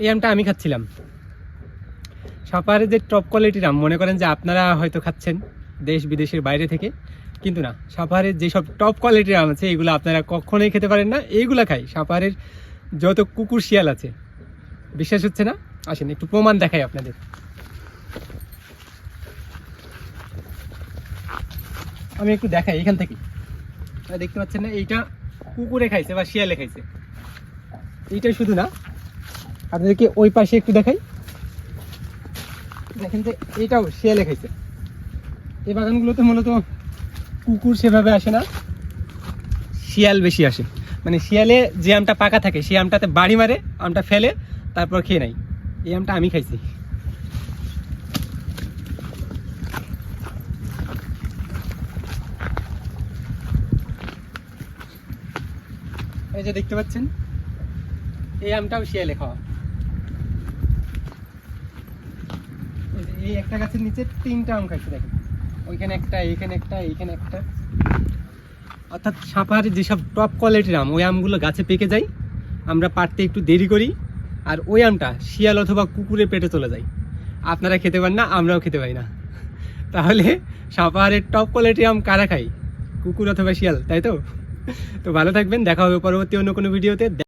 এই আমটা আমি খাচ্ছিলাম। সাপাহারের যে টপ কোয়ালিটির আম, মনে করেন যে আপনারা হয়তো খাচ্ছেন দেশ বিদেশের বাইরে থেকে, কিন্তু না সাপাহারের যেসব টপ কোয়ালিটির আম আছে, এগুলো আপনারা কখনোই খেতে পারেন না, এইগুলো খাই। সাপাহারের যত কুকুর শিয়াল আছে, বিশ্বাস হচ্ছে না? আসেন, একটু প্রমাণ দেখাই আপনাদের। আমি একটু দেখাই এখান থেকে। দেখতে পাচ্ছেন না, এইটা কুকুরে খাইছে বা শিয়ালে খাইছে। এইটা শুধু না আপনাদেরকে ওই পাশে একটু দেখাই। দেখেন যে এইটাও শিয়ালে খাইছে। এই বাগানগুলোতে মূলত কুকুর সেভাবে আসে না, শিয়াল বেশি আসে। মানে শিয়ালে যে আমটা পাকা থাকে, সেই আমটাতে বাড়ি মারে, আমটা ফেলে, তারপর খেয়ে নেয়। এই আমটা আমি খাইছি। এই যে দেখতে পাচ্ছেন, এই আমটাও শিয়ালে খাওয়া। এই একটা গাছের নিচে তিনটা আম খাইছে দেখেন। ওইখানে একটা, এইখানে একটা এইখানে একটা। অর্থাৎ সাপাহারে যেসব টপ কোয়ালিটির আম, ওই আমগুলো গাছে পেকে যায়। আমরা পারতে একটু দেরি করি, আর ওই আমটা শিয়াল অথবা কুকুরের পেটে চলে যায়। আপনারা খেতে পারেন না, আমরাও খেতে পারি না। তাহলে সাপাহারের টপ কোয়ালিটির আম কারা খাই কুকুর অথবা শিয়াল, তাই তো? তো ভালো থাকবেন, দেখা হবে পরবর্তী অন্য কোনো ভিডিওতে